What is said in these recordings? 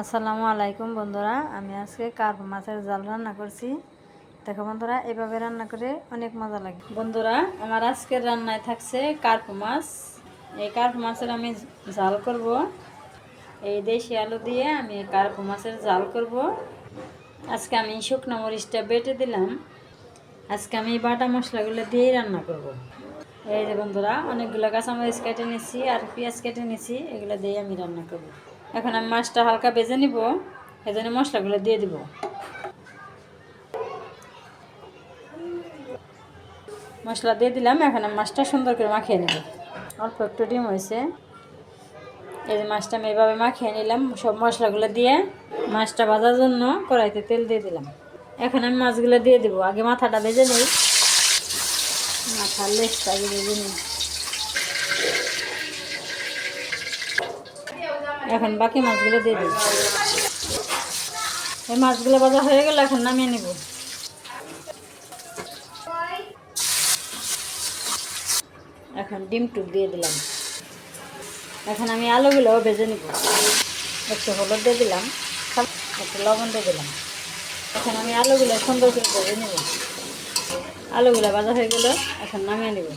আসসালামু আলাইকুম বন্ধুরা, আমি আজকে কার্প মাছের জাল রান্না করছি। দেখো বন্ধুরা, এভাবে রান্না করে অনেক মজা লাগে। বন্ধুরা, আমার আজকের রান্নায় থাকছে কার্প মাছ। এই কার্প মাছের আমি জাল করব। এই দেশি আলু দিয়ে আমি কার্প মাছের জাল করব। আজকে আমি শুকনো মরিচটা বেটে দিলাম। আজকে আমি বাটা মশলাগুলো দিয়েই রান্না করব। এই যে বন্ধুরা, অনেকগুলো কাঁচামরিচ কেটে নিয়েছি আর পেঁয়াজ কেটে নিয়েছি, এগুলো দিয়ে আমি রান্না করব। এখন আমি মাছটা হালকা ভেজে নিব এই জন্য মশলাগুলো দিয়ে দিব। মশলা দিয়ে দিলাম, এখন আমি মাছটা সুন্দর করে মাখিয়ে নেব। অল্প একটু ডিম হয়েছে। এই যে মাছটা আমি এভাবে মাখিয়ে নিলাম, সব মশলাগুলো দিয়ে মাছটা ভাজার জন্য কড়াইতে তেল দিয়ে দিলাম। এখন আমি মাছগুলো দিয়ে দিব, আগে মাথাটা ভেজে নিই। মাথার লেজটা আগে ভেজে নিই। এখন বাকি মাছগুলো দিয়ে দিই। এই মাছগুলো ভাজা হয়ে গেলে এখন নামিয়ে নিব। এখন ডিম টুক দিয়ে দিলাম। এখন আমি আলুগুলো ভেজে নিব। একটু হলুদ দিয়ে দিলাম, একটু লবণ দিয়ে দিলাম। এখন আমি আলুগুলো সুন্দর করে ভেজে নেব। আলুগুলো ভাজা হয়ে গেলে এখন নামিয়ে নেব।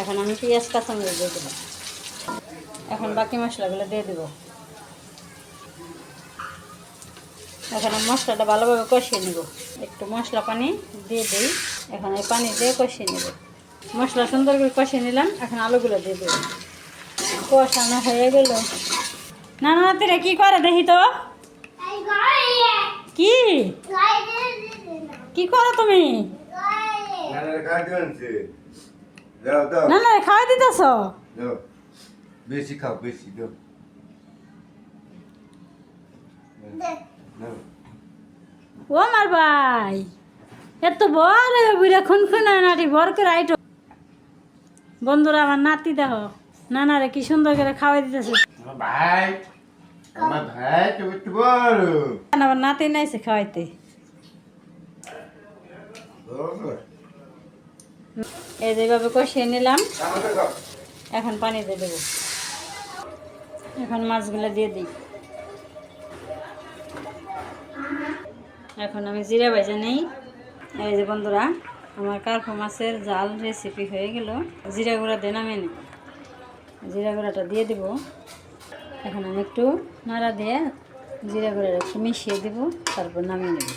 এখন আমি পেঁয়াজ, কাঁচামরিচ দিয়ে দেবো। এখন বাকি মশলাগুলো দিয়ে দেবো। এখন মশলাটা ভালোভাবে কষিয়ে নেব। একটু মশলা পানি দিয়ে দিই। এখন এই পানি দিয়ে কষিয়ে নেব। মশলা সুন্দর করে কষিয়ে নিলাম। এখন আলুগুলো দিয়ে দেবো। কষানো হয়ে গেল। না না নাতিরা কি করে দেখি তো? কি? কি করো তুমি নানার কাজ আনছে দাও দাও না না খাওয়াই দিতেছ? বেশি খাও বেশি দাও। ও আমার ভাই এত বড় বুড়া খুন খুন নাটি বর করে আইটো। বন্ধুরা আমার নাতি দেখো নানারে কি সুন্দর করে খাওয়াই দিতেছে। ভাই আমার ভাই তো একটু বড়। আমার নাতি নাইছে খাওয়াইতে। এই যেভাবে কষিয়ে নিলাম। এখন পানি দিয়ে দেবো। এখন মাছগুলো দিয়ে দিই। এখন আমি জিরা ভাজা নেই। এই যে বন্ধুরা, আমার কার্পো মাছের জাল রেসিপি হয়ে গেল। জিরা গুঁড়া দিয়ে নামিয়ে নেব। জিরা গুঁড়াটা দিয়ে দিব। এখন আমি একটু নাড়া দিয়ে জিরা গুঁড়াটা একটু মিশিয়ে দিব, তারপর নামিয়ে নেব।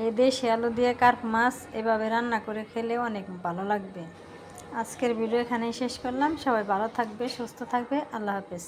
এই দেশি আলু দিয়ে কার্প মাছ এভাবে রান্না করে খেলে অনেক ভালো লাগবে। আজকের ভিডিও এখানেই শেষ করলাম। সবাই ভালো থাকবে, সুস্থ থাকবে। আল্লাহ হাফেজ।